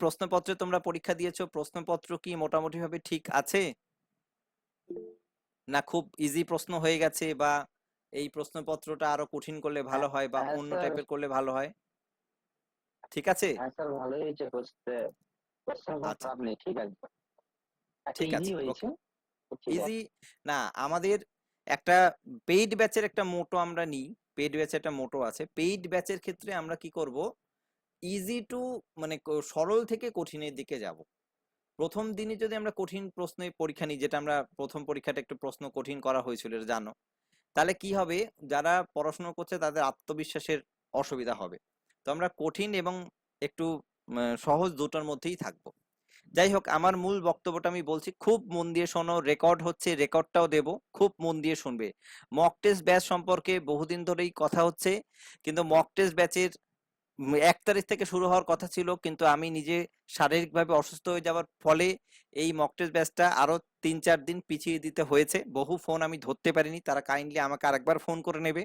প্রশ্নপত্রে তোমরা পরীক্ষা দিয়েছ প্রশ্নপত্র কি মোটামুটি ভাবে ঠিক আছে? না খুব ইজি প্রশ্ন হয়ে গেছে বা এই প্রশ্নপত্রটা আরও কঠিন করলে ভালো হয় বা হ্যাঁ, অন্য টাইপের করলে ভালো হয়? ঠিক আছে? হ্যাঁ স্যার ভালোই হয়েছে প্রশ্নপত্র আচ্ছা। আপনি ঠিক আছে। ঠিক আছে। ইজি না আমাদের একটা পেইড ব্যাচের একটা মোটো আমরা নিই। পেইড ব্যাচের একটা মোটো আছে। পেইড ব্যাচের ক্ষেত্রে আমরা কি করব? ইজি টু মানে সরল থেকে কঠিনের দিকে যাব। প্রথম দিনে যদি আমরা কঠিন প্রশ্নে পরীক্ষা নিই, যেটা আমরা প্রথম পরীক্ষাটা একটু প্রশ্ন কঠিন করা হয়েছিল জানো। তাহলে কি হবে? যারা পড়াশোনা করছে, তাদের আত্মবিশ্বাসের অসুবিধা হবে। তো আমরা কঠিন এবং একটু সহজ দুটোর মধ্যেই থাকব। যাই হোক, আমার মূল বক্তব্যটা আমি বলছি, খুব মন দিয়ে শোনো, রেকর্ড হচ্ছে, রেকর্ডটাও দেব, খুব মন দিয়ে শুনবে। মক টেস্ট ব্যাচ সম্পর্কে বহুদিন ধরেই কথা হচ্ছে, কিন্তু মক টেস্ট ব্যাচের এক তারিখ থেকে শুরু হওয়ার কথা ছিল, কিন্তু আমি নিজে শারীরিকভাবে অসুস্থ হয়ে যাওয়ার ফলে এই মক টেস্ট ব্যাচটা আরও তিন চার দিন পিছিয়ে দিতে হয়েছে। বহু ফোন আমি ধরতে পারিনি, তারা কাইন্ডলি আমাকে আরেকবার ফোন করে নেবে।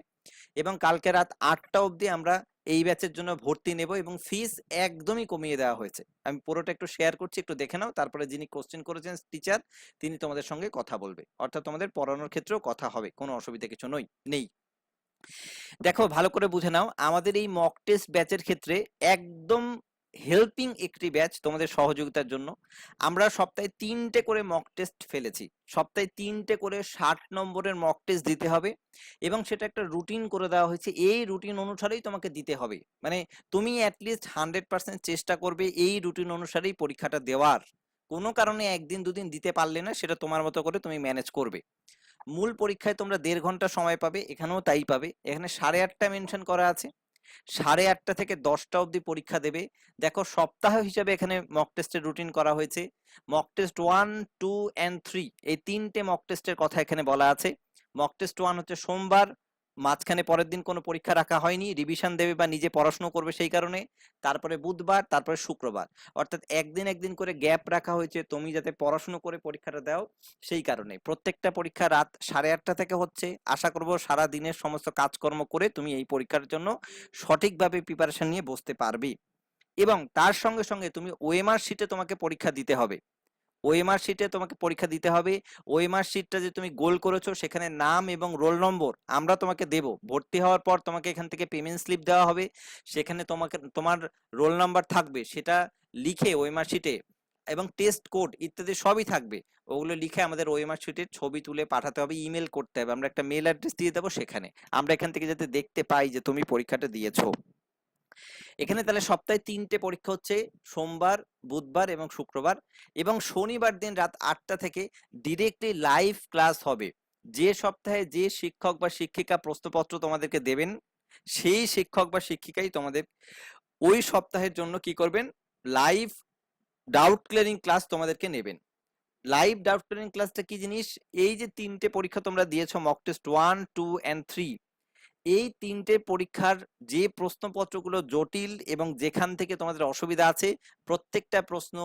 এবং কালকে রাত আটটা অবধি আমরা এই ব্যাচের জন্য ভর্তি নেব এবং ফিস একদমই কমিয়ে দেওয়া হয়েছে। আমি পুরোটা একটু শেয়ার করছি, একটু দেখে নাও। তারপরে যিনি কোশ্চেন করেছেন টিচার তিনি তোমাদের সঙ্গে কথা বলবে। অর্থাৎ তোমাদের পড়ানোর ক্ষেত্রেও কথা হবে, কোনো অসুবিধা কিছু নই নেই। দেখো, ভালো করে বুঝে নাও। আমাদের এই মক টেস্ট ব্যাচের ক্ষেত্রে একদম হেল্পিং একটি ব্যাচ তোমাদের সহযোগিতার জন্য। আমরা সপ্তাহে তিনটে করে মক টেস্ট ফেলেছি। সপ্তাহে তিনটে করে ষাট নম্বরের মক টেস্ট দিতে হবে এবং সেটা একটা রুটিন করে দেওয়া হয়েছে। এই রুটিন অনুসারেই তোমাকে দিতে হবে। মানে তুমি অ্যাটলিস্ট হান্ড্রেড পার্সেন্ট চেষ্টা করবে এই রুটিন অনুসারেই পরীক্ষাটা দেওয়ার। কোনো কারণে একদিন, দুদিন দিতে পারলে না, সেটা তোমার মতো করে তুমি ম্যানেজ করবে। মূল পরীক্ষায় তোমরা দেড় ঘণ্টা সময় পাবে, এখানেও তাই পাবে। এখানে সাড়ে আটটা মেনশন করা আছে। সাড়ে আটটা থেকে দশটা অবধি পরীক্ষা দেবে। দেখো, সপ্তাহ হিসাবে এখানে মক টেস্টের রুটিন করা হয়েছে। Mock test one two and three এই তিনটে মক টেস্টের কথা এখানে বলা আছে। মক টেস্ট ওয়ান হচ্ছে সোমবার মাঝখানে পরের দিন কোনো পরীক্ষা রাখা হয়নি রিভিশন দেবে বা নিজে পড়াশুনো করবে সেই কারণে, তারপরে বুধবার, তারপরে শুক্রবার। অর্থাৎ একদিন একদিন করে গ্যাপ রাখা হয়েছে, তুমি যাতে পড়াশুনো করে পরীক্ষাটা দাও সেই কারণে। প্রত্যেকটা পরীক্ষা রাত সাড়ে আটটা থেকে হচ্ছে। আশা করব সারা দিনের সমস্ত কাজকর্ম করে তুমি এই পরীক্ষার জন্য সঠিকভাবে প্রিপারেশন নিয়ে বসতে পারবে। এবং তার সঙ্গে সঙ্গে তুমি ওএমআর শিটে তোমাকে পরীক্ষা দিতে হবে। ওএমআর শিটে তোমাকে পরীক্ষা দিতে হবে। ওএমআর শিটটা যে তুমি গোল করেছ, সেখানে নাম এবং রোল নম্বর আমরা তোমাকে দেব। ভর্তি হওয়ার পর তোমাকে এখান থেকে পেমেন্ট স্লিপ দেওয়া হবে। সেখানে তোমাকে, তোমার রোল নাম্বার থাকবে সেটা লিখে ওএমআর শিটে এবং টেস্ট কোড ইত্যাদি সবই থাকবে। ওগুলো লিখে আমাদের ওএমআর শিটের ছবি তুলে পাঠাতে হবে, ইমেল করতে হবে। আমরা একটা মেল অ্যাড্রেস দিয়ে দেবো সেখানে। আমরা এখান থেকে যাতে দেখতে পাই যে তুমি পরীক্ষাটা দিয়েছ। এখানে তাহলে সপ্তাহে তিনটে পরীক্ষা হচ্ছে, সোমবার, বুধবার এবং শুক্রবার এবং শনিবার দিন রাত আটটা থেকে ডিরেক্টলি লাইভ ক্লাস হবে। যে সপ্তাহে যে শিক্ষক বা শিক্ষিকা প্রশ্নপত্র তোমাদেরকে দেবেন, সেই শিক্ষক বা শিক্ষিকাই তোমাদের ওই সপ্তাহের জন্য কি করবেন? লাইভ ডাউট ক্লিয়ারিং ক্লাস তোমাদেরকে নেবেন। লাইভ ডাউট ক্লিয়ারিং ক্লাসটা কি জিনিস? এই যে তিনটে পরীক্ষা তোমরা দিয়েছ mock test one two and three এই তিনটে পরীক্ষার যে প্রশ্নপত্রগুলো জটিল এবং যেখান থেকে তোমাদের অসুবিধা আছে, প্রত্যেকটা প্রশ্ন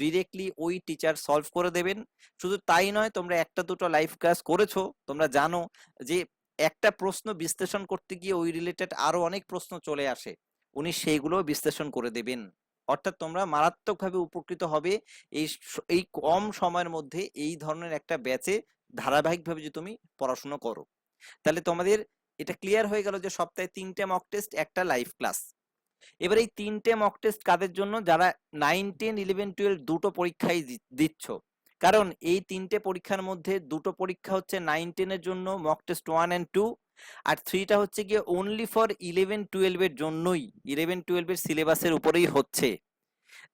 ডিরেক্টলি ওই টিচার সলভ করে দেবেন। শুধু তাই নয়, তোমরা একটা দুটো লাইভ ক্লাস করেছ, তোমরা জানো যে একটা প্রশ্ন বিশ্লেষণ করতে গিয়ে ওই রিলেটেড আরও অনেক প্রশ্ন চলে আসে, উনি সেইগুলো বিশ্লেষণ করে দেবেন। অর্থাৎ তোমরা মারাত্মকভাবে উপকৃত হবে এই এই কম সময়ের মধ্যে এই ধরনের একটা ব্যাচে ধারাবাহিকভাবে যে তুমি পড়াশোনা করো। তাহলে তোমাদের এটা ক্লিয়ার হয়ে গেল যে সপ্তাহে তিনটে মক টেস্ট একটা লাইভ ক্লাস এবার এই তিনটে মক টেস্ট কাদের জন্য? যারা নাইন টেন ইলেভেন টুয়েলভ দুটো পরীক্ষাই দিচ্ছ। কারণ এই তিনটে পরীক্ষার মধ্যে দুটো পরীক্ষা হচ্ছে নাইন টেনের জন্য mock test one and two আর থ্রিটা হচ্ছে গিয়ে অনলি ফর ইলেভেন টুয়েলভের জন্যই। ইলেভেন টুয়েলভের সিলেবাসের উপরেই হচ্ছে।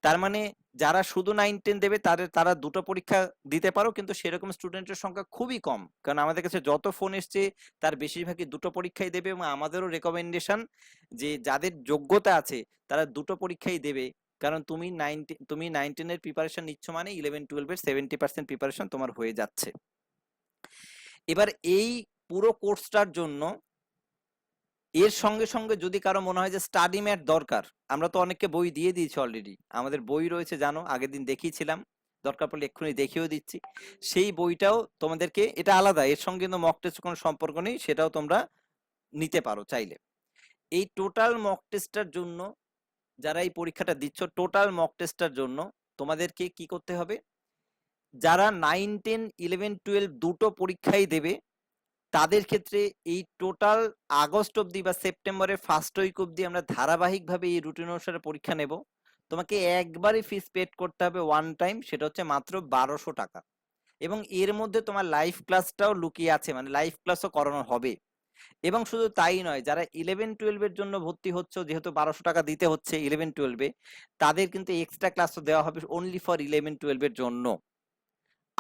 তার মানে যারা শুধু নাইন টেন দেবে, তাদের, তারা দুটো পরীক্ষা দিতে পারো, কিন্তু সেরকম স্টুডেন্টের সংখ্যা খুবই কম। কারণ আমাদের কাছে যত ফোন এসছে, তার বেশিরভাগই দুটো পরীক্ষাই দেবে এবং আমাদেরও রেকমেন্ডেশন যে যাদের যোগ্যতা আছে, তারা দুটো পরীক্ষাই দেবে। কারণ তুমি নাইন তুমি নাইন টেনের প্রিপারেশন নিচ্ছ মানে ইলেভেন টুয়েলভের সেভেন্টি পার্সেন্ট প্রিপারেশন তোমার হয়ে যাচ্ছে। এবার এই পুরো কোর্সটার জন্য এর সঙ্গে সঙ্গে যদি কারও মনে হয় যে স্টাডি ম্যাট দরকার, আমরা তো অনেককে বই দিয়ে দিয়েছি অলরেডি আমাদের বই রয়েছে, জানো, আগের দিন দেখিয়েছিলাম। দরকার পড়লে এক্ষুনি দেখিয়েও দিচ্ছি। সেই বইটাও তোমাদেরকে, এটা আলাদা, এর সঙ্গে কিন্তু মক টেস্ট কোনো সম্পর্ক নেই, সেটাও তোমরা নিতে পারো চাইলে। এই টোটাল মক টেস্টটার জন্য যারা এই পরীক্ষাটা দিচ্ছ টোটাল মক টেস্টটার জন্য তোমাদেরকে কি করতে হবে? যারা নাইন টেন ইলেভেন টুয়েলভ দুটো পরীক্ষাই দেবে তাদের ক্ষেত্রে এই টোটাল আগস্ট অবধি বা সেপ্টেম্বরের ফার্স্ট উইক অবধি আমরা ধারাবাহিকভাবে এই রুটিন অনুসারে পরীক্ষা নেব। তোমাকে একবারই ফিস পেড করতে হবে ওয়ান টাইম সেটা হচ্ছে মাত্র বারোশো টাকা। এবং এর মধ্যে তোমার লাইভ ক্লাসটাও লুকিয়ে আছে মানে লাইভ ক্লাসও করানো হবে। এবং শুধু তাই নয়, যারা ইলেভেন টুয়েলভের জন্য ভর্তি হচ্ছে, যেহেতু বারোশো টাকা দিতে হচ্ছে ইলেভেন টুয়েলভে তাদের কিন্তু এক্সট্রা ক্লাসও দেওয়া হবে অনলি ফর ইলেভেন টুয়েলভের জন্য।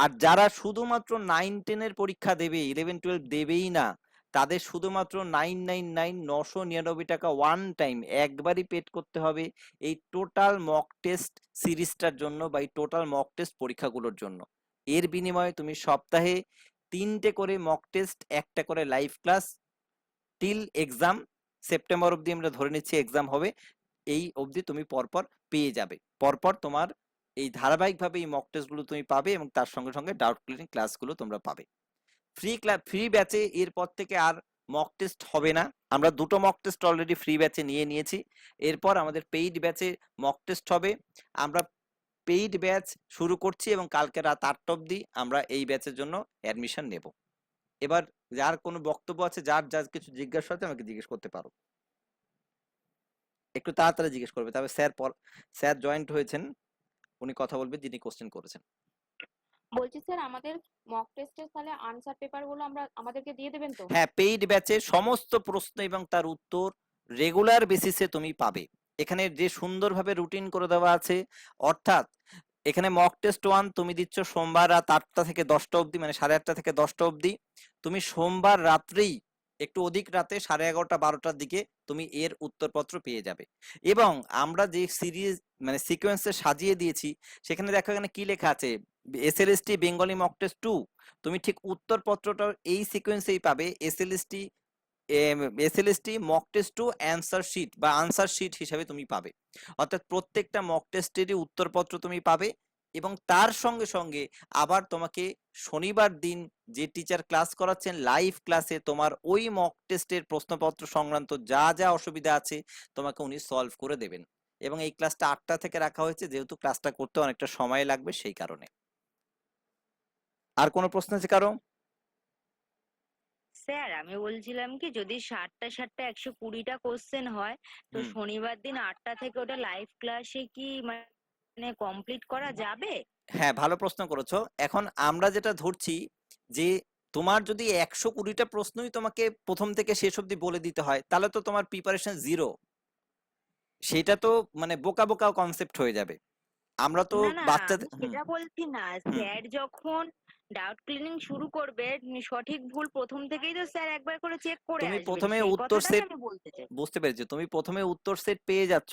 আর যারা শুধুমাত্র নাইন টেনের পরীক্ষা দেবে ইলেভেন টুয়েলভ দেবেই না, তাদের শুধুমাত্র নাইন নাইন নাইন নশো নিরানব্বই টাকা ওয়ান টাইম একবারই পেড করতে হবে এই টোটাল মক টেস্ট সিরিজটার জন্য বা এই টোটাল মক টেস্ট পরীক্ষাগুলোর জন্য। এর বিনিময়ে তুমি সপ্তাহে তিনটে করে মক টেস্ট একটা করে live class till exam September অবধি আমরা ধরে নিচ্ছি এক্সাম হবে, এই অবধি তুমি পরপর পেয়ে যাবে। পরপর তোমার এই ধারাবাহিকভাবে এই মক টেস্টগুলো তুমি পাবে এবং তার সঙ্গে সঙ্গে ডাউট ক্লিয়ারিং ক্লাসগুলো তোমরা পাবে। ফ্রি ক্লাস ফ্রি ব্যাচে এরপর থেকে আর মক টেস্ট হবে না। আমরা দুটো মক টেস্ট অলরেডি ফ্রি ব্যাচে নিয়ে নিয়েছি। এরপর আমাদের পেইড ব্যাচে মক টেস্ট হবে। আমরা পেইড ব্যাচ শুরু করছি এবং কালকে রাত আটটা অবধি আমরা এই ব্যাচের জন্য অ্যাডমিশন নেব। এবার যার কোনো বক্তব্য আছে, যার যার কিছু জিজ্ঞাসা আছে, আমাকে জিজ্ঞেস করতে পারো। একটু তাড়াতাড়ি জিজ্ঞেস করবে। তবে স্যার স্যার জয়েন্ট হয়েছেন। উনি কথা বলবে যিনি কোশ্চেন করেছেন। বলছি স্যার আমাদের মক টেস্টের তাহলে আনসার পেপারগুলো আমরা আমাদেরকে দিয়ে দেবেন তো? হ্যাঁ পেইড ব্যাচে সমস্ত প্রশ্ন এবং তার উত্তর রেগুলার বেসিসে তুমি পাবে। এখানে যে সুন্দরভাবে রুটিন করে দেওয়া আছে অর্থাৎ এখানে মক টেস্ট ওয়ান তুমি দিচ্ছ সোমবার রাত আটটা থেকে দশটা অবধি মানে সাড়ে আটটা থেকে দশটা অবধি। তুমি সোমবার রাত্রেই একটু অধিক রাতে সাড়ে এগারোটা, বারোটার দিকে তুমি এর উত্তরপত্র পেয়ে যাবে। এবং আমরা যে সিরিজ মানে সিকোয়েন্সে সাজিয়ে দিয়েছি, সেখানে দেখো এখানে কি লেখা আছে? SLST Bengali mock test two. তুমি ঠিক উত্তরপত্রটা এই সিকোয়েন্সেই পাবে, SLST SLST mock test two answer sheet বা আনসার শিট হিসাবে তুমি পাবে। অর্থাৎ প্রত্যেকটা মক টেস্টেরই উত্তরপত্র তুমি পাবে এবং তার সঙ্গে সঙ্গে আবার তোমাকে শনিবার দিন যে টিচার ক্লাস করাচ্ছেন লাইভ ক্লাসে তোমার ওই মক টেস্টের প্রশ্নপত্র সংক্রান্ত যা যা অসুবিধা আছে তোমাকে উনি সলভ করে দেবেন। এবং এই ক্লাসটা আটটা থেকে রাখা হয়েছে যেহেতু ক্লাসটা করতে অনেকটা সময় লাগবে সেই কারণে। আর কোনো প্রশ্ন আছে কারও? স্যার আমি বলছিলাম কি যদি ষাটটা ষাটটা একশো কুড়িটা কোশ্চেন হয় তো শনিবার দিন আটটা থেকে ওটা লাইভ ক্লাসে কি মানে কমপ্লিট করা যাবে? হ্যাঁ ভালো প্রশ্ন করেছ। এখন আমরা যেটা ধরছি যে তোমার যদি একশো কুড়িটা প্রশ্নই তোমাকে প্রথম থেকে শেষ অব্দি বলে দিতে হয় তাহলে তো তোমার প্রিপারেশন জিরো সেটা তো মানে বোকা বোকা কনসেপ্ট হয়ে যাবে। আমরা তো বাচ্চাদের সেটা বলছি না। স্যার যখন ডাউট ক্লিনিং শুরু করবে সঠিক ভুল প্রথম থেকেই তো স্যার একবার করে চেক করে তুমি প্রথমে উত্তর সেট বুঝতে পেরেছি। তুমি প্রথমে উত্তর সেট পেয়ে যাচ্ছ।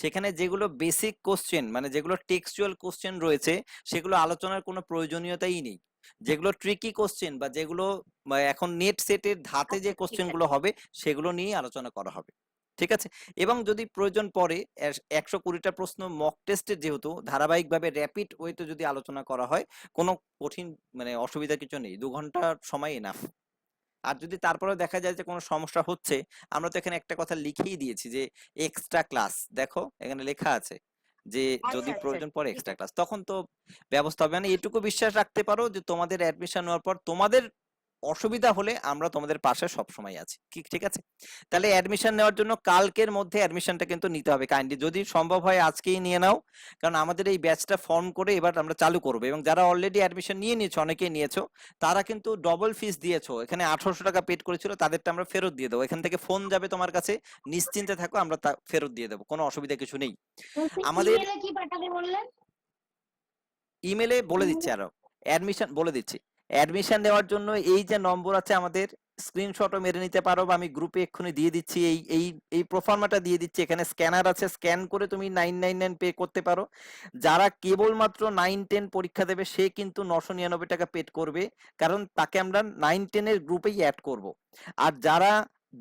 সেখানে যেগুলো বেসিক কোশ্চেন মানে যেগুলো টেক্সচুয়াল কোশ্চেন রয়েছে সেগুলো আলোচনার কোনো প্রয়োজনীয়তাই নেই। যেগুলো ট্রিকি কোশ্চেন বা যেগুলো এখন নেট সেটের ধাতে যে আচ্ছা, ঠিক কোশ্চেনগুলো হবে সেগুলো নিয়ে আলোচনা করা হবে ঠিক আছে? এবং যদি প্রয়োজন পড়ে একশো কুড়িটা প্রশ্ন মক টেস্টের যেহেতু ধারাবাহিকভাবে র্যাপিড ওয়েতে যদি আলোচনা করা হয় কোনো কঠিন মানে অসুবিধা কিছু নেই দু ঘণ্টা সময় এনাফ আর যদি তারপরে দেখা যায় যে কোনো সমস্যা হচ্ছে আমরা তো এখানে একটা কথা লিখেই দিয়েছি যে এক্সট্রা ক্লাস দেখো এখানে লেখা আছে। যে যদি আচ্ছা, প্রয়োজন পড়ে এক্সট্রা ক্লাস তখন তো ব্যবস্থা হবে মানে এটুকু বিশ্বাস রাখতে পারো যে তোমাদের অ্যাডমিশন হওয়ার পর তোমাদের অসুবিধা হলে আমরা তোমাদের পাশে সব সময় আছি। কি ঠিক আছে? তাহলে অ্যাডমিশন নেওয়ার জন্য কালকের মধ্যে অ্যাডমিশনটা কিন্তু নিতে হবে কাইন্ডলি যদি সম্ভব হয় আজকেই নিয়ে নাও কারণ আমাদের এই ব্যাচটা ফর্ম করে এবার আমরা চালু করব। এবং যারা অলরেডি অ্যাডমিশন নিয়ে নিয়েছো অনেকেই নিয়েছো তারা কিন্তু ডবল ফিস দিয়েছ। এখানে আঠারোশো টাকা পেড করেছিল তাদেরটা আমরা ফেরত দিয়ে দেবো। এখান থেকে ফোন যাবে তোমার কাছে নিশ্চিন্তে থাকো আমরা তা ফেরত দিয়ে দেবো। কোনো অসুবিধা কিছু নেই। আমাদের ইমেলে বলে দিচ্ছি আরও। অ্যাডমিশন বলে দিচ্ছি। অ্যাডমিশন দেওয়ার জন্য এই যে নম্বর আছে আমাদের স্ক্রিনশটও মেরে নিতে পারো বা আমি গ্রুপে এক্ষুনি দিয়ে দিচ্ছি। এই এই এই প্রোফার্মাটা দিয়ে দিচ্ছি। এখানে স্ক্যানার আছে স্ক্যান করে তুমি নাইন নাইন নাইন পে করতে পারো। যারা কেবলমাত্র নাইন টেন পরীক্ষা দেবে, সে কিন্তু নশো নিরানব্বই টাকা পেড করবে। কারণ তাকে আমরা নাইন টেনের গ্রুপেই অ্যাড করব। আর যারা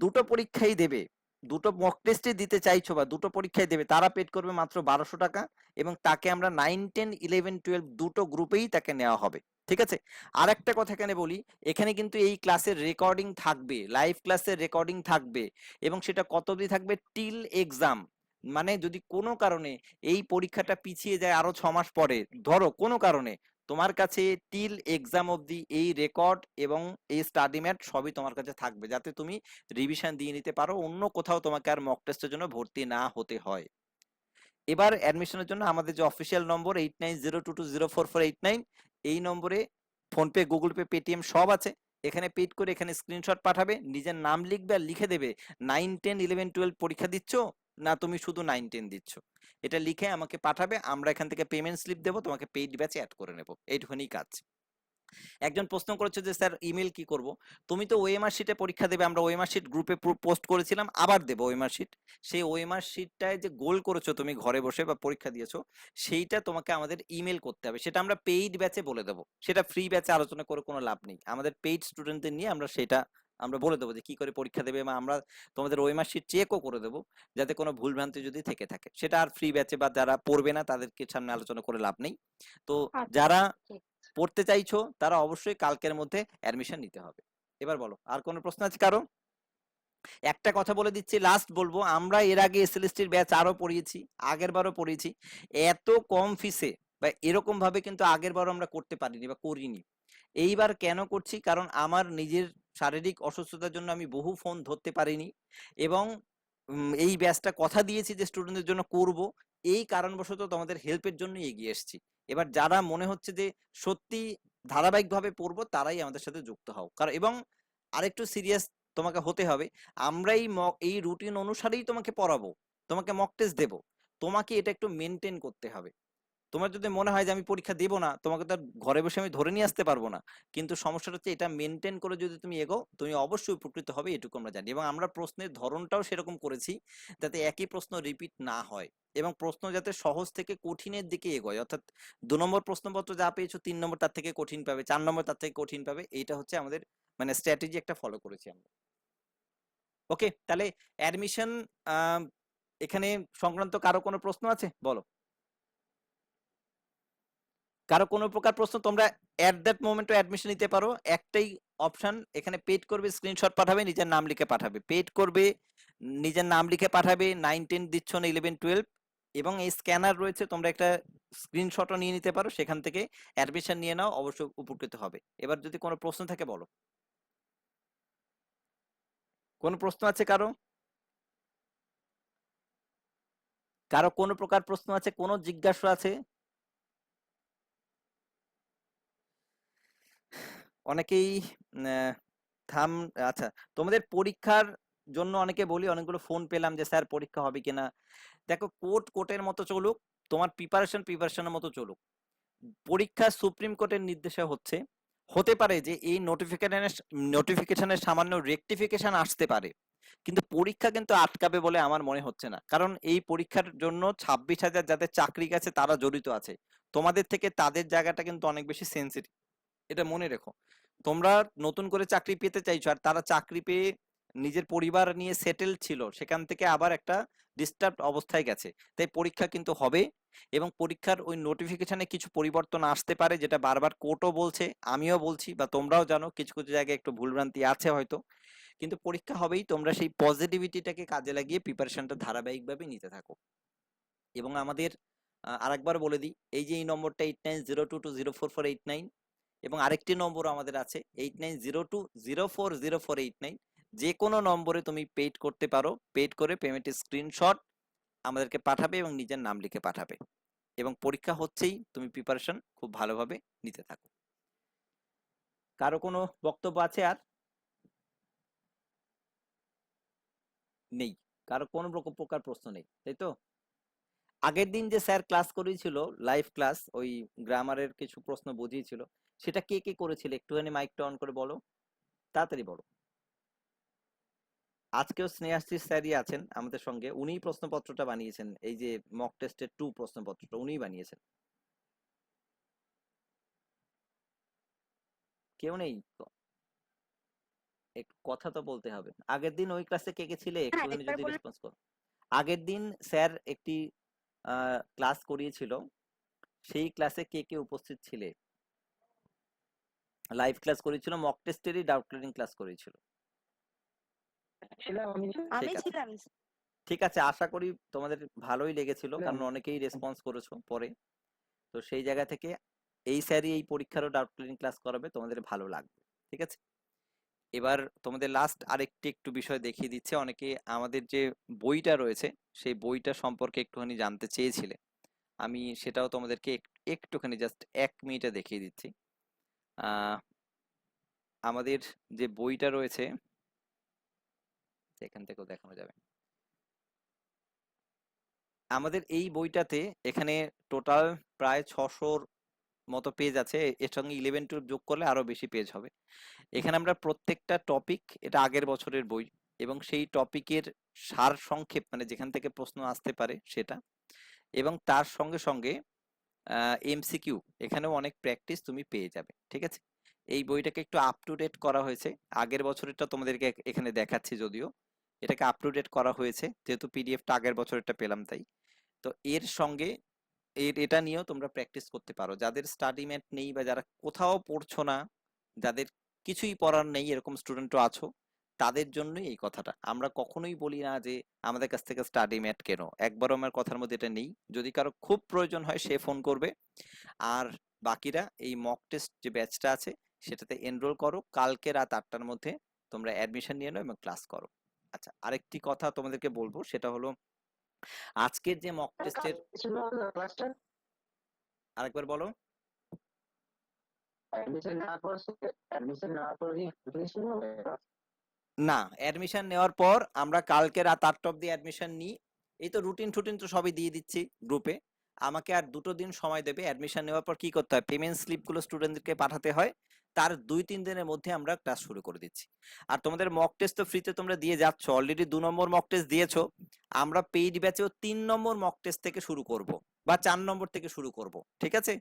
দুটো পরীক্ষাই দেবে, দুটো মক টেস্টে দিতে চাইছো বা দুটো পরীক্ষায় দেবে, তারা পেড করবে মাত্র বারোশো টাকা এবং তাকে আমরা নাইন টেন ইলেভেন টুয়েলভ দুটো গ্রুপেই তাকে নেওয়া হবে। ঠিক আছে? আর একটা কথা এখানে বলি, এখানে কিন্তু এই ক্লাসের রেকর্ডিং থাকবে লাইভ ক্লাসের রেকর্ডিং থাকবে এবং সেটা কত অবধি থাকবে? টিল এক্সাম মানে যদি কোনো কারণে এই পরীক্ষাটা পিছিয়ে যায় আরও ছ মাস পরে, ধরো কোনো কারণে, তোমার কাছে টিল এক্সাম অবধি এই রেকর্ড এবং এই স্টাডি ম্যাট সবই তোমার কাছে থাকবে, যাতে তুমি রিভিশন দিয়ে নিতে পারো, অন্য কোথাও তোমাকে আর মক টেস্টের জন্য ভর্তি না হতে হয়। এবার অ্যাডমিশনের জন্য আমাদের যে official number eight nine zero two two zero four four eight nine এই নম্বরে ফোনপে গুগল পে পেটিএম সব আছে। এখানে পেড করে এখানে স্ক্রিনশট পাঠাবে, নিজের নাম লিখবে আর লিখে দেবে নাইন টেন ইলেভেন টুয়েলভ পরীক্ষা দিচ্ছ না তুমি শুধু নাইন টেন দিচ্ছ। এটা লিখে আমাকে পাঠাবে, আমরা এখান থেকে পেমেন্ট স্লিপ দেবো, তোমাকে পেইড ব্যাচে অ্যাড করে নেব। এইটুখানি কাজ। একজন প্রশ্ন করেছে যে স্যার ইমেল কি করব? তুমি তো ওএমআর শিটে পরীক্ষা দেবে আমরা ওএমআর শিট গ্রুপে পোস্ট করেছিলাম আবার দেবো ওএমআর শিট সেই ওএমআর শিটটায় যে গোল করেছ তুমি ঘরে বসে বা পরীক্ষা দিয়েছ সেইটা তোমাকে আমাদের ইমেল করতে হবে। সেটা আমরা পেইড ব্যাচে বলে দেবো। সেটা ফ্রি ব্যাচে আলোচনা করে কোনো লাভ নেই। আমাদের পেইড স্টুডেন্টদের নিয়ে আমরা সেটা আমরা বলে দেবো যে কি করে পরীক্ষা দেবে বা আমরা তোমাদের ওএমআর শিট চেকও করে দেবো যাতে কোনো ভুলভ্রান্তি যদি থেকে থাকে। সেটা আর ফ্রি ব্যাচে বা যারা পড়বে না তাদেরকে সামনে আলোচনা করে লাভ নেই। তো আচ্ছা, যারা পড়তে চাইছো, তারা অবশ্যই কালকের মধ্যে অ্যাডমিশন নিতে হবে। এবার বলো, আর কোনো প্রশ্ন আছে কারও? একটা কথা বলে দিচ্ছি লাস্ট বলব, আমরা এর আগে এসএলএসটির ব্যাচ আরও পড়িয়েছি, আগের বারও পড়িয়েছি। এত কম ফিসে বা এরকম ভাবে কিন্তু আগের বারও আমরা করতে পারিনি বা করিনি। এইবার কেন করছি? কারণ আমার নিজের শারীরিক অসুস্থতার জন্য আমি বহু ফোন ধরতে পারিনি এবং এই ব্যাচটা কথা দিয়েছি যে স্টুডেন্টদের জন্য করব। এই কারণবশত তোমাদের হেল্পের জন্য এগিয়ে এসেছি। এবার যারা মনে হচ্ছে যে সত্যি ধারাবাহিকভাবে পড়ব, তারাই আমাদের সাথে যুক্ত হও। কারণ এবং আরেকটু সিরিয়াস তোমাকে হতে হবে, আমরাই এই রুটিন অনুসারেই তোমাকে পড়াবো, তোমাকে মক টেস্ট দেবো। তোমাকে এটা একটু মেনটেন করতে হবে। তোমার যদি মনে হয় যে আমি পরীক্ষা দেবো না, তোমাকে তো ঘরে বসে আমি ধরে নিয়ে আসতে পারব না। কিন্তু সমস্যাটা হচ্ছে এটা মেনটেন করে যদি তুমি এগো, তুমি অবশ্যই উপকৃত হবে এটুকু আমরা জানি। এবং আমরা প্রশ্নের ধরনটাও সেরকম করেছি যাতে একই প্রশ্ন রিপিট না হয়। এবং প্রশ্ন যাতে সহজ থেকে কঠিনের দিকে এগোয়। অর্থাৎ দু নম্বর প্রশ্নপত্র যা পেয়েছ, তিন নম্বর তার থেকে কঠিন পাবে, চার নম্বর তার থেকে কঠিন পাবে, এইটা হচ্ছে আমাদের মানে স্ট্র্যাটেজি একটা ফলো করেছি আমরা। ওকে তাহলে অ্যাডমিশন এখানে সংক্রান্ত কারও কোনো প্রশ্ন আছে? বলো। কারও কোনো প্রকার প্রশ্ন, তোমরা অ্যাট দ্যাট মোমেন্টও অ্যাডমিশন নিতে পারো। একটাই অপশন এখানে পেড করবে স্ক্রিনশট পাঠাবে, নিজের নাম লিখে পাঠাবে। পেড করবে, নিজের নাম লিখে পাঠাবে নাইন টেন দিচ্ছ না ইলেভেন টুয়েলভ এবং এই স্ক্যানার রয়েছে, তোমরা একটা স্ক্রিনশটও নিয়ে নিতে পারো। সেখান থেকে অ্যাডমিশন নিয়ে নাও অবশ্যই উপকৃত হবে। এবার যদি কোনো প্রশ্ন থাকে, বলো। কোনো প্রশ্ন আছে কারও? কারও কোনো প্রকার প্রশ্ন আছে? কোনো জিজ্ঞাসা আছে? অনেকেই থাম আচ্ছা তোমাদের পরীক্ষার জন্য অনেকে বলি, অনেকগুলো ফোন পেলাম যে, স্যার, পরীক্ষা হবে কিনা? দেখো কোর্ট কোর্টের মতো চলুক, তোমার প্রিপারেশন প্রিপারেশনের মতো চলুক। পরীক্ষা সুপ্রিম কোর্টের নির্দেশে হচ্ছে, হতে পারে যে, এই নোটিফিকেশনের নোটিফিকেশনের সামান্য রেকটিফিকেশন আসতে পারে, কিন্তু পরীক্ষা কিন্তু আটকাবে বলে আমার মনে হচ্ছে না। কারণ এই পরীক্ষার জন্য ছাব্বিশ হাজার যাদের চাকরি গেছে, তারা জড়িত আছে। তোমাদের থেকে তাদের জায়গাটা কিন্তু অনেক বেশি সেন্সিটিভ এটা মনে রেখো। তোমরা নতুন করে চাকরি পেতে চাইছো আর তারা চাকরি পেয়ে নিজের পরিবার নিয়ে সেটেল ছিল, সেখান থেকে আবার একটা ডিস্টার্ব অবস্থায় গেছে। তাই পরীক্ষা কিন্তু হবে এবং পরীক্ষার ওই নোটিফিকেশনে কিছু পরিবর্তন আসতে পারে যেটা বারবার কোর্টও বলছে, আমিও বলছি বা তোমরাও জানো, কিছু কিছু জায়গায় একটু ভুলভ্রান্তি আছে হয়তো। কিন্তু পরীক্ষা হবেই, তোমরা সেই পজিটিভিটিটাকে কাজে লাগিয়ে প্রিপারেশনটা ধারাবাহিকভাবে নিতে থাকো। এবং আমাদের আরেকবার বলে দিই, এই যে এই নম্বরটা eight nine zero two two zero four four eight nine এবং আরেকটি নম্বর আমাদের আছে eight nine zero two zero four zero four eight nine যে কোনো নম্বরে তুমি পেড করতে পারো পেড করে পেমেন্টের স্ক্রিনশট আমাদেরকে পাঠাবে এবং নিজের নাম লিখে পাঠাবে। এবং পরীক্ষা হচ্ছেই, তুমি প্রিপারেশন খুব ভালোভাবে নিতে থাকো। কারও কোনো বক্তব্য আছে আর? নেই। কারও কোনো প্রকার প্রশ্ন নেই, তাই তো? আগের দিন যে স্যার ক্লাস করিয়েছিল লাইভ ক্লাস ওই গ্রামারের কিছু প্রশ্ন বুঝিয়েছিল সেটা কে কে করেছিল? একটুখানি মাইকটা অন করে বলো। তাড়াতাড়ি বলো। আজকেও স্নেহাশ্রী স্যারই আছেন আমাদের সঙ্গে। উনি প্রশ্নপত্রটা বানিয়েছেন। এই যে মক টেস্টের টু প্রশ্নপত্রটা উনিই বানিয়েছেন। কেউ নেই? একটু কথা তো বলতে হবে। আগের দিন ওই ক্লাসে কে কে ছিলে? একটুখানি যদি রেসপন্স করো। আগের দিন স্যার একটি ক্লাস করিয়েছিল। সেই ক্লাসে কে কে উপস্থিত ছিলে? লাইভ ক্লাস করেছিল মক টেস্টেরই ডাউট ক্লিয়ারিং ক্লাস করেছিল। আমি আমি ছিলাম। ঠিক আছে আশা করি তোমাদের ভালোই লেগেছিল কারণ অনেকেই রেসপন্স করেছ পরে। তো সেই জায়গা থেকে এই স্যারই এই পরীক্ষারও ডাউট ক্লিয়ারিং ক্লাস করাবে তোমাদের ভালো লাগবে। ঠিক আছে? এবার তোমাদের লাস্ট আরেকটি একটু বিষয় দেখিয়ে দিচ্ছে। অনেকে আমাদের যে বইটা রয়েছে সেই বইটা সম্পর্কে একটুখানি জানতে চেয়েছিলে। আমি সেটাও তোমাদেরকে একটুখানি জাস্ট এক মিনিটে দেখিয়ে দিচ্ছি। আমাদের যে বইটা রয়েছে এখান থেকেও দেখানো যাবে। আমাদের এই বইটাতে এখানে টোটাল প্রায় ছশোর মতো পেজ আছে, এর সঙ্গে ইলেভেন টুয়েলভ যোগ করলে আরও বেশি পেজ হবে। এখানে আমরা প্রত্যেকটা টপিক এটা আগের বছরের বই এবং সেই টপিকের সার সংক্ষেপ মানে যেখান থেকে প্রশ্ন আসতে পারে সেটা এবং তার সঙ্গে সঙ্গে এমসিকিউ এখানেও অনেক প্র্যাকটিস তুমি পেয়ে যাবে, ঠিক আছে? এই বইটাকে একটু আপ টু ডেট করা হয়েছে। আগের বছরেরটা তোমাদেরকে এখ- এখানে দেখাচ্ছি যদিও। এটাকে আপ টু ডেট করা হয়েছে, যেহেতু পিডিএফটা আগের বছরেরটা পেলাম তাই। তো এর সঙ্গে এর, এটা নিয়েও তোমরা প্র্যাকটিস করতে পারো। যাদের স্টাডি ম্যাট নেই বা যারা কোথাও পড়ছো না, যাদের কিছুই পড়ার নেই, এরকম স্টুডেন্টও আছো তাদের জন্যই এই কথাটা। আমরা কখনোই বলি না যে আমাদের কাছ থেকে স্টাডি ম্যাট কেন। একবারও আমার কথার মধ্যে এটা নেই। যদি কারও খুব প্রয়োজন হয় সে ফোন করবে। আর বাকিরা এই মক টেস্ট যে ব্যাচটা আছে সেটাতে এনরোল করো। কালকে রাত আটটার মধ্যে তোমরা অ্যাডমিশন নিয়ে নাও এবং ক্লাস করো। আচ্ছা আরেকটি কথা তোমাদেরকে বলব সেটা হলো আজকের যে মক টেস্টের ক্লাসটা আরেকবার বলো। অ্যাডমিশন নেওয়ার পর অ্যাডমিশন নেওয়ার পর কি শুরু হবে? না অ্যাডমিশন নেওয়ার পর আমরা কালকে রাত আটটা অব্দি অ্যাডমিশন নিই। এই তো রুটিন টুটিন তো সবই দিয়ে দিচ্ছি গ্রুপে আমাকে আর দুটো দিন সময় দেবে অ্যাডমিশন নেওয়ার পর কি করতে হয়? পেমেন্ট স্লিপগুলো স্টুডেন্টদেরকে পাঠাতে হয়। তার দুই, তিন দিনের মধ্যে আমরা ক্লাস শুরু করে দিচ্ছি। আর তোমাদের মক টেস্ট তো ফ্রিতে তোমরা দিয়ে যাচ্ছ। অলরেডি দু নম্বর মক টেস্ট দিয়েছ। আমরা পেইড ব্যাচেও তিন নম্বর মক টেস্ট থেকে শুরু করব বা চার নম্বর থেকে শুরু করব। ঠিক আছে?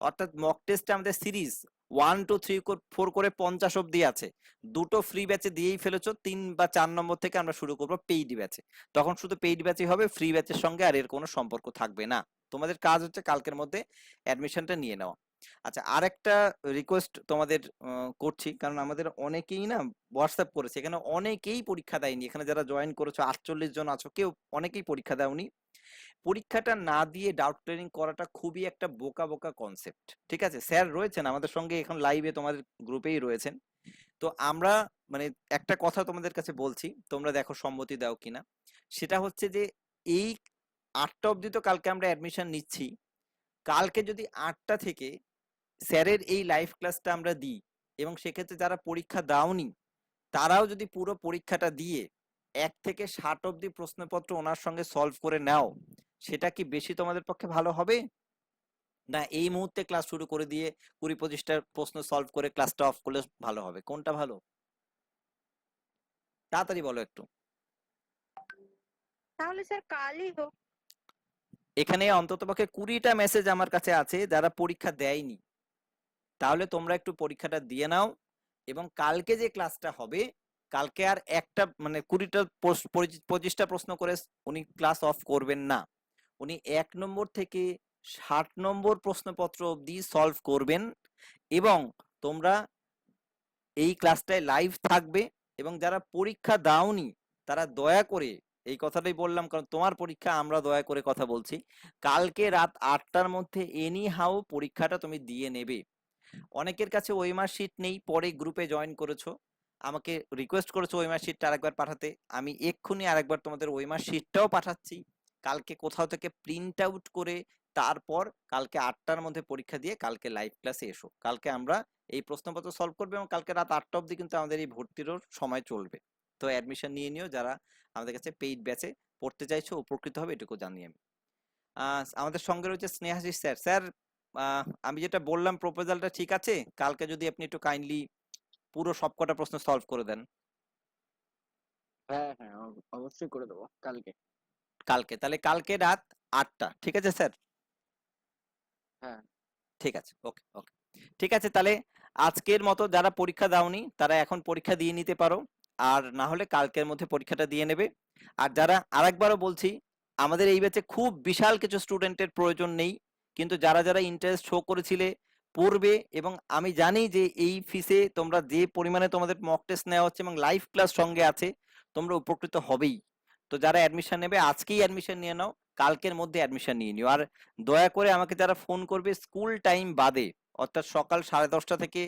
অর্থাৎ মক টেস্টে আমাদের series one two three four করে পঞ্চাশ অব্দি আছে। দুটো ফ্রি ব্যাচে দিয়েই ফেলেছো, তিন বা চার নম্বর থেকে আমরা শুরু করব পেইড ব্যাচে তখন শুধু পেইড ব্যাচই হবে ফ্রি ব্যাচের সঙ্গে আর এর কোনো সম্পর্ক থাকবে না। তোমাদের কাজ হচ্ছে কালকের মধ্যে অ্যাডমিশনটা নিয়ে নেওয়া। আচ্ছা আর একটা রিকোয়েস্ট তোমাদের করছি, কারণ আমাদের অনেকেই না হোয়াটসঅ্যাপ করেছে। এখানে অনেকেই পরীক্ষা দেয়নি। এখানে যারা জয়েন করেছ, আটচল্লিশ জন আছো, কেউ অনেকেই পরীক্ষা দেওনি। পরীক্ষাটা না দিয়ে ডাউট ক্লিয়ারিং করাটা খুবই একটা বোকা বোকা কনসেপ্ট ঠিক আছে? স্যার রয়েছেন, আমাদের সঙ্গে এখন লাইভে তোমাদের গ্রুপেই রয়েছেন। তো আমরা মানে একটা কথা তোমাদের কাছে বলছি, তোমরা দেখো সম্মতি দাও কিনা। সেটা হচ্ছে যে, এই আটটা অবধি তো কালকে আমরা অ্যাডমিশন নিচ্ছি। কালকে যদি আটটা থেকে স্যারের এই লাইভ ক্লাসটা আমরা দিই, এবং সেক্ষেত্রে যারা পরীক্ষা দাওনি, তারাও যদি পুরো পরীক্ষাটা দিয়ে এক থেকে ষাট অব্দি প্রশ্নপত্র ওনার সঙ্গে সলভ করে নাও সেটা কি বেশি তোমাদের পক্ষে ভালো হবে? না এই মুহূর্তে ক্লাস শুরু করে দিয়ে কুড়ি পঁচিশটা প্রশ্ন সলভ করে ক্লাসটা অফ করলে ভালো হবে। কোনটা ভালো? তাড়াতাড়ি বলো একটু। তাহলে স্যার কালই হোক। এখানে অন্ততপক্ষে কুড়িটা মেসেজ আমার কাছে আছে যারা পরীক্ষা দেয়নি। তাহলে তোমরা একটু পরীক্ষাটা দিয়ে নাও এবং কালকে যে ক্লাসটা হবে কালকে আর একটা মানে কুড়িটা পঁচিশটা প্রশ্ন করে উনি ক্লাস অফ করবেন না। উনি এক নম্বর থেকে ষাট নম্বর প্রশ্নপত্র অবধি সলভ করবেন এবং তোমরা এই ক্লাসটায় লাইভ থাকবে এবং যারা পরীক্ষা দাওনি, তারা দয়া করে এই কথাটাই বললাম, কারণ তোমার পরীক্ষা আমরা দয়া করে কথা বলছি, কালকে রাত আটটার মধ্যে এনি হাউ পরীক্ষাটা তুমি দিয়ে নেবে। অনেকের কাছে ওয়েমার শিট নেই, পরে গ্রুপে জয়েন করেছ। আমাকে রিকোয়েস্ট করেছ ওয়েমার শিটটা আরেকবার পাঠাতে। আমি এক্ষুনি আরেকবার তোমাদের ওয়েমার শিটটাও পাঠাচ্ছি। কালকে কোথাও থেকে প্রিন্ট আউট করে তারপর কালকে আটটার মধ্যে পরীক্ষা দিয়ে কালকে লাইভ ক্লাসে এসো। কালকে আমরা এই প্রশ্নপত্র সলভ করবে এবং কালকে রাত আটটা অবধি কিন্তু আমাদের এই ভর্তিরও সময় চলবে। তো অ্যাডমিশন নিয়ে নিও যারা আমাদের কাছে পেইড ব্যাচে পড়তে চাইছো, উপকৃত হবে, এটুকু জানি আমি। আমাদের সঙ্গে রয়েছে স্নেহাশিস স্যার স্যার আমি যেটা বললাম প্রপোজালটা ঠিক আছে? কালকে যদি আপনি একটু কাইন্ডলি পুরো সবকটা প্রশ্ন সলভ করে দেন। হ্যাঁ হ্যাঁ অব- অবশ্যই করে দেবো কালকে। কালকে তাহলে কালকে রাত আটটা ঠিক আছে স্যার? হ্যাঁ। ঠিক আছে ওকে ওকে। ঠিক আছে তাহলে আজকের মতো যারা পরীক্ষা দাওনি তারা এখন পরীক্ষা দিয়ে নিতে পারো আর না হলে কালকের মধ্যে পরীক্ষাটা দিয়ে নেবে। আর যারা আরেকবারও বলছি আমাদের এই ব্যাচে খুব বিশাল কিছু স্টুডেন্টের প্রয়োজন নেই কিন্তু যারা যারা ইন্টারেস্ট শো করেছিলে পড়বে এবং আমি জানি যে এই ফিসে তোমরা যে পরিমাণে তোমাদের মক টেস্ট নেওয়া হচ্ছে এবং লাইভ ক্লাস সঙ্গে আছে, তোমরা উপকৃত হবেই। তো যারা অ্যাডমিশন নেবে, আজকেই অ্যাডমিশন নিয়ে নাও, কালকের মধ্যে অ্যাডমিশন নিয়ে নিও। আর দয়া করে আমাকে যারা ফোন করবে স্কুল টাইম বাদে, অর্থাৎ সকাল সাড়ে দশটা থেকে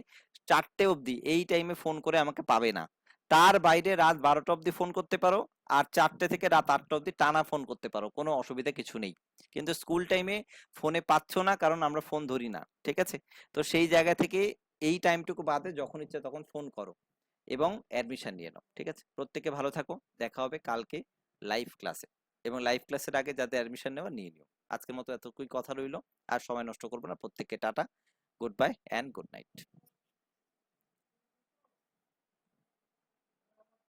চারটে অবধি, এই টাইমে ফোন করে আমাকে পাবে না। তার বাইরে রাত বারোটা অবধি ফোন করতে পারো আর চারটে থেকে রাত আটটা অবধি টানা ফোন করতে পারো, কোনো অসুবিধা কিছু নেই। কিন্তু স্কুল টাইমে ফোনে পাচ্ছ না কারণ আমরা ফোন ধরি না, ঠিক আছে? তো সেই জায়গা থেকে এই টাইমটুকু বাদে যখন ইচ্ছা তখন ফোন করো এবং অ্যাডমিশন নিয়ে নাও, ঠিক আছে? প্রত্যেকে ভালো থাকো, দেখা হবে কালকে লাইভ ক্লাসে এবং লাইভ ক্লাসের আগে যাদের অ্যাডমিশন নেওয়া নিয়ে নিও। আজকের মতো এতটুকুই কথা রইল, আর সময় নষ্ট করব না। প্রত্যেককে tata goodbye and good night